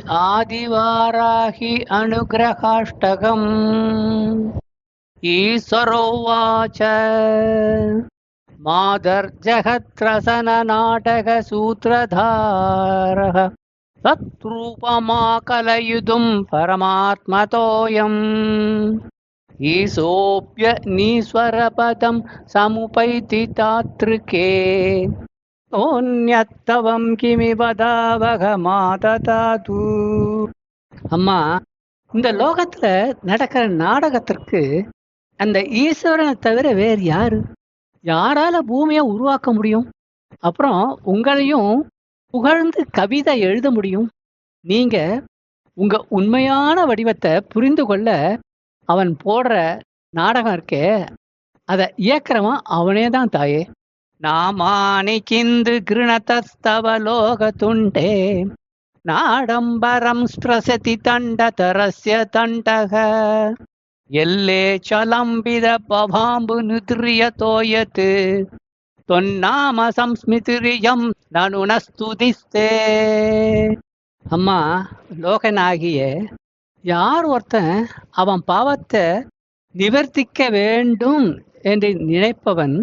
श्री आदिवाराहि अनुग्रहाष्टकम् ईश्वरोवाच मादर्जगत्रसननाटकसूत्रधारः तत्रूपमाकलयुधुं परमात्मतोऽयम् ईशोऽप्यनीश्वरपदं समुपैति तातृके ஓன்யத்தவம் கிமி பதாவக மாததாது அம்மா இந்த லோகத்துல நடக்கிற நாடகத்திற்கு அந்த ஈஸ்வரனை தவிர வேறு யாரு? யாரால பூமியை உருவாக்க முடியும்? அப்புறம் உங்களையும் புகழ்ந்து கவிதை எழுத முடியும்? நீங்க உங்க உண்மையான வடிவத்தை புரிந்து கொள்ள அவன் போடுற நாடகம் இருக்கே அதை இயக்கிறவன் அவனே தான் தாயே. నామాని కిందు గృణతస్తవ లోకతుండే నాడంబరం స్పృశతి తండతరస్య తండః ఎల్లే చలంబిద పవాంబు నిద్రియతోయత్ தொன்னாம சம்ஸ்மிதிரியம் நனுன ஸ்துதிஸ்தே அம்மா லோகனாகிய யார் ஒருத்தன் அவன் பாவத்தை நிவர்த்திக்க வேண்டும் என்று நினைப்பவன்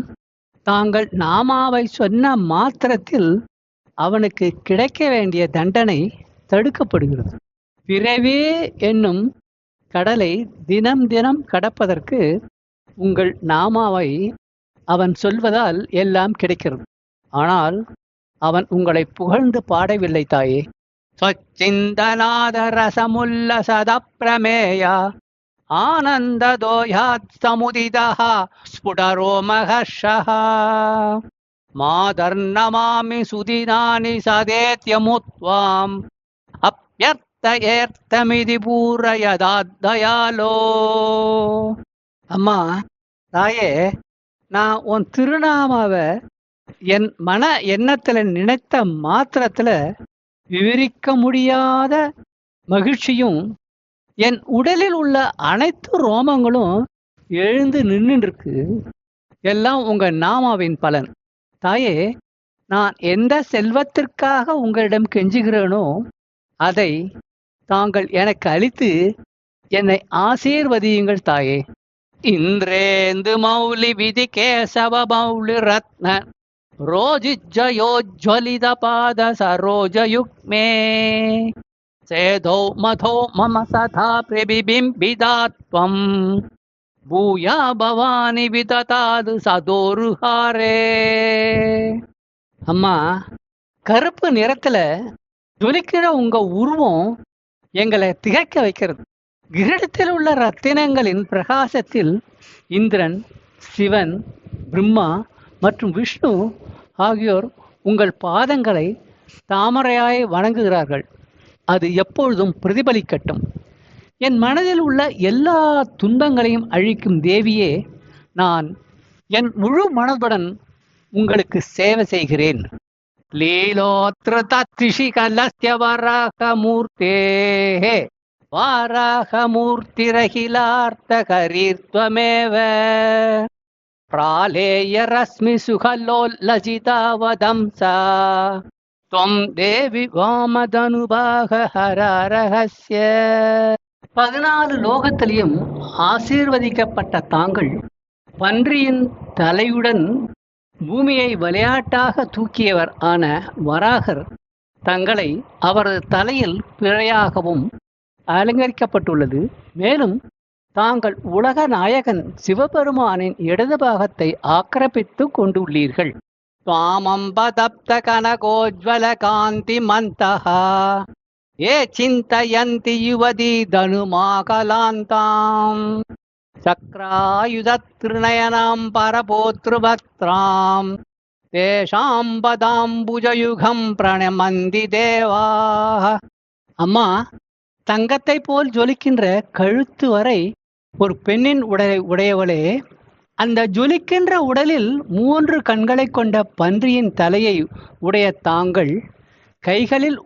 தாங்கள் நாமாவை சொன்ன மாத்திரத்தில் அவனுக்கு கிடைக்க வேண்டிய தண்டனை தடுக்கப்படுகிறது. பிறவே என்னும் கடலை தினம் தினம் கடப்பதற்கு உங்கள் நாமாவை அவன் சொல்வதால் எல்லாம் கிடைக்கிறது. ஆனால் அவன் உங்களை புகழ்ந்து பாடவில்லை தாயே. சொச்சிந்தநாத ரசமுல்ல சதப்பிரமேயா. ஆனந்ததோயாத் சமுதிதः ஸ்புடரோமஹர்ஷः மாதர்நமாமி சுதினானி சதேத்யமுத்வாம் அப்பியர்த்தயேர்த்தமிதி பூரயதாத்தயாலோ அம்மா தாயே நான் உன் திருநாமாவை என் மன எண்ணத்துல நினைத்த மாத்திரத்துல விவரிக்க முடியாத மகிழ்ச்சியும் என் உடலில் உள்ள அனைத்து ரோமங்களும் எழுந்து நின்றுருக்கு எல்லாம் உங்க நாமாவின் பலன். தாயே நான் எந்த செல்வத்திற்காக உங்களிடம் கெஞ்சுகிறேனோ அதை தாங்கள் எனக்கு அளித்து என்னை ஆசீர்வதியுங்கள் தாயே. இந்திரேந்து மௌலி விதி கேசவ மௌலி ரத்ன ரோஜிஜயோஜ்வலித பாத சரோஜயுக்மே. சேதோ மதோ மம சதா பிரபிபிம்பிதாத்வம் பூயா பவானி விததாது சதோருஹாரே அம்மா கருப்பு நிறத்துல ஜொலிக்கிற உங்க உருவம் எங்களை திகைக்க வைக்கிறது. கிரீடத்தில் உள்ள ரத்தினங்களின் பிரகாசத்தில் இந்திரன் சிவன் பிரம்மா மற்றும் விஷ்ணு ஆகியோர் உங்கள் பாதங்களை தாமரையாய் வணங்குகிறார்கள். அது எப்பொழுதும் பிரதிபலிக்கட்டும் என் மனதில் உள்ள எல்லா துன்பங்களையும் அழிக்கும் தேவியே நான் என் முழு மனதுடன் உங்களுக்கு சேவை செய்கிறேன் லீலோத்ருதிஷிகலஸ்ய வராகமூர்த்தே வாராகமூர்த்திரகிலார்த்தகரீர்த்வமேவ प्रालेयरश्मि सुखलोल्लसितावदंसा त्वं देवि வாமதனுபாக ஹரரஹஸ்ய பதினாலு லோகத்திலையும் ஆசீர்வதிக்கப்பட்ட தாங்கள் பன்றியின் தலையுடன் பூமியை விளையாட்டாக தூக்கியவர் ஆன வராகர் தங்களை அவரது தலையில் பிழையாகவும் அலங்கரிக்கப்பட்டுள்ளது மேலும் தாங்கள் உலக நாயகன் சிவபெருமானின் இடது பாகத்தை ஆக்கிரமித்து கொண்டுள்ளீர்கள் சுவாமம்பதப்த கனகோஜ்வல காந்தி மந்தஹா ஏ சிந்தயந்தி யுவதி தனுமாகலாந்தாம் சக்ராயுதத்ருநயனாம் பரபோத்ருபக்திராம் தேஷாம் பதாம்புஜயுகம் பிரணமந்தி தேவாः அம்மா தங்கத்தை போல் ஜொலிக்கின்ற கழுத்து வரை ஒரு பெண்ணின் உடலை உடையவளே அந்த ஜொலிக்கின்ற உடலில் மூன்று கண்களை கொண்ட பன்றியின் தலையை உடைய தாங்கள் கைகளில்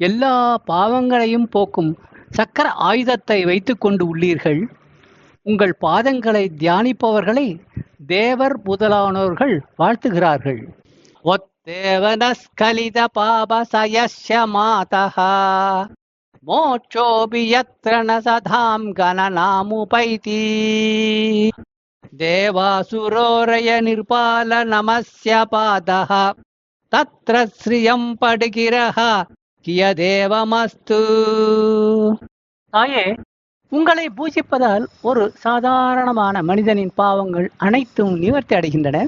எல்லா பாவங்களையும் போக்கும் சக்கர ஆயுதத்தை வைத்து கொண்டு உள்ளீர்கள். உங்கள் பாதங்களை தியானிப்பவர்களை தேவர் முதலானோர்கள் வாழ்த்துகிறார்கள். ஒத்தேவனஸ்கலித பாப சயஸ்ய மாதா மோட்சோபி யத்ர நசதாம் கணநாமுபைதி தேவாசுரோரய நிர்பால நமஸ்ய பாதः தத்ர ஸ்ரீயம் படுகிறः கியதேவமஸ்து தாயே உங்களை பூஜிப்பதால் ஒரு சாதாரணமான மனிதனின் பாவங்கள் அனைத்தும் நிவர்த்தி அடைகின்றன.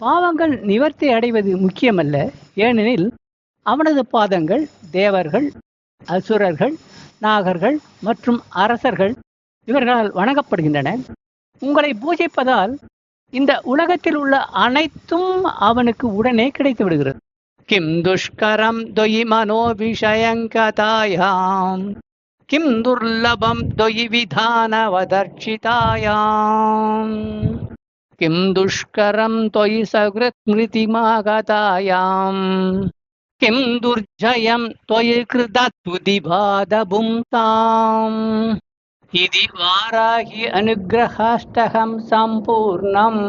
பாவங்கள் நிவர்த்தி அடைவது முக்கியமல்ல. ஏனெனில் அவனது பாதங்கள் தேவர்கள் அசுரர்கள் நாகர்கள் மற்றும் அரசர்கள் இவர்களால் வணங்கப்படுகின்றன. உங்களை பூஜிப்பதால் இந்த உலகத்தில் உள்ள அனைத்தும் அவனுக்கு உடனே கிடைத்து விடுகிறது கிம் துஷ்கரம் தொயி மனோ விஷயங்கதாயாம் கிம் துர்லபம் தொயி விதானவதர்ஷிதாயாம் கிம் துஷ்கரம் தொயி சகிருத் மிருதிமாகதாயாம் கிம் துர்ஜயம் தொயி கிருதத்வுதிபாதபும்தாம். இது வாராகி அனுகிரகாஷ்டகம் சம்பூர்ணம்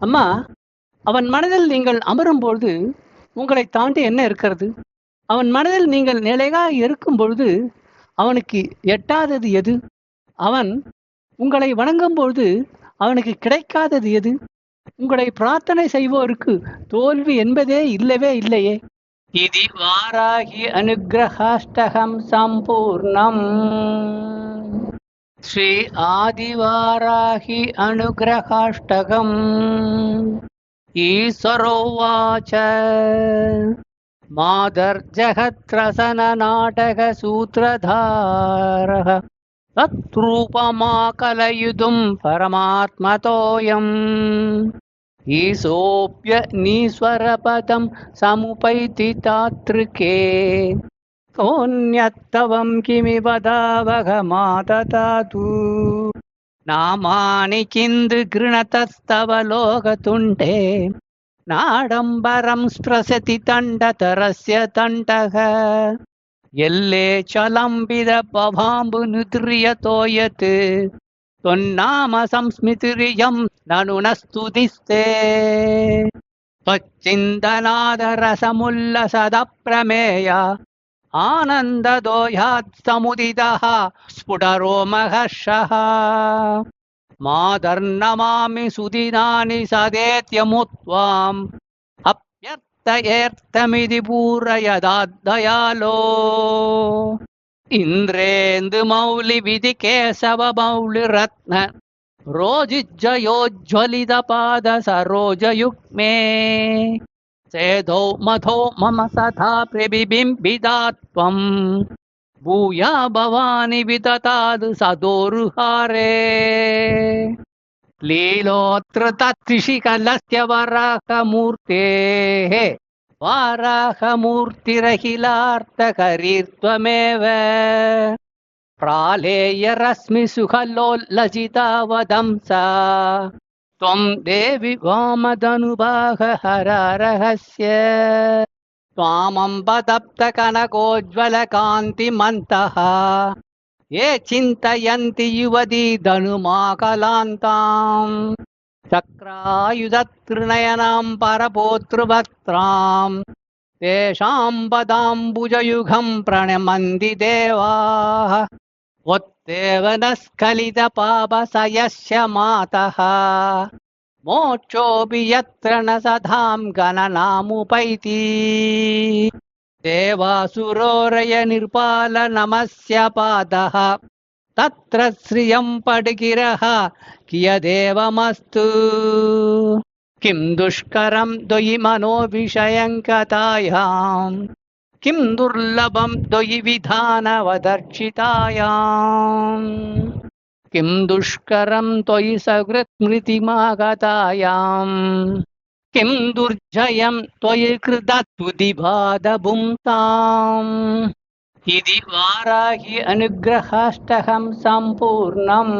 அம்மா அவன் மனதில் நீங்கள் அமரும் பொழுது உங்களை தாண்டி என்ன இருக்கிறது? அவன் மனதில் நீங்கள் நிலையாக இருக்கும் பொழுது அவனுக்கு எட்டாதது எது? அவன் உங்களை வணங்கும் பொழுது அவனுக்கு கிடைக்காதது எது? உங்களை பிரார்த்தனை செய்வோருக்கு தோல்வி என்பதே இல்லவே இல்லையே. ఇది వారాహి అనుగ్రహాష్టకం సంపూర్ణం. శ్రీ ఆదివారాహి అనుగ్రహాష్టకం. ఈశ్వరోవాచ. मादर्जहत्रसननाटकसूत्रधार तत्रूपमाकलयुधुं परमात्मतोऽयम् ईशोऽप्यनीश्वरपदं समुपैति तातृके कोऽन्यत्तवं किमिव दावघमाददातु नामानि किन्दु गृणतस्तव लोकतुण्डे नाडम्बरं स्प्रसति तण्डतरस्य तण्डः यल्ले चलम्बिदपभाम्बुनुद्रियतो यत् त्वन्नाम संस्मृतिरियं ननु न स्तुतिस्ते त्वच्चिन्तनादरसमुल्लसदप्रमेय आनन्ददोयात् समुदितः स्फुटरोमहर्षः मादर्नमामि सुदिनानि सदेत्यमुत्वाम् अप्यर्थयेऽर्थमिति पूरयदादयालो इन्द्रेन्दुमौलिविधि केशवमौलिरत्न रोजिज्जयोज्ज्वलितपाद सरोजयुग्मे सेधौ मथो मम सथा प्रबिबिम्बिदात्वम् भूया भवानि विदताद् सदोरुहारे लीलोऽत्र तत्त्रिशिकलस्य वराहमूर्तेः वाराहमूर्तिरखिलार्थकरीर्त्वमेव प्रालेयरश्मि सुखलोल्लसितावदंसा त्वं देवि वामदनुभागहरारहस्य त्वामम्बदप्तकनकोज्ज्वलकान्तिमन्तः ये चिन्तयन्ति युवती धनुमाकलान्ताम् चक्रायुधत्रिनयनां परपोतृवक्त्राम् तेषां पदाम्बुजयुगं प्रणमन्ति देवाः ఉత్తేవనస్ఖలిత పాపసయస్య మాత మోక్షోపి యత్ర సదాం గణనాముపైతి. దేవాసురోరయ నిర్పాల నమస్య పాద తత్ర శ్రియం పడిగిర కియదేవమస్తు. కిం దుష్కరం దొయి మనో విషయం కథాయాం. किं दुर्लभं द्वयि विधानवदर्शितायाम्? किं दुष्करं त्वयि सकृत् स्मृतिमागतायाम् किं दुर्जयं त्वयि कृतत्वुदिबाधपुंसाम् इति वाराहि अनुग्रहाष्टकं सम्पूर्णम्।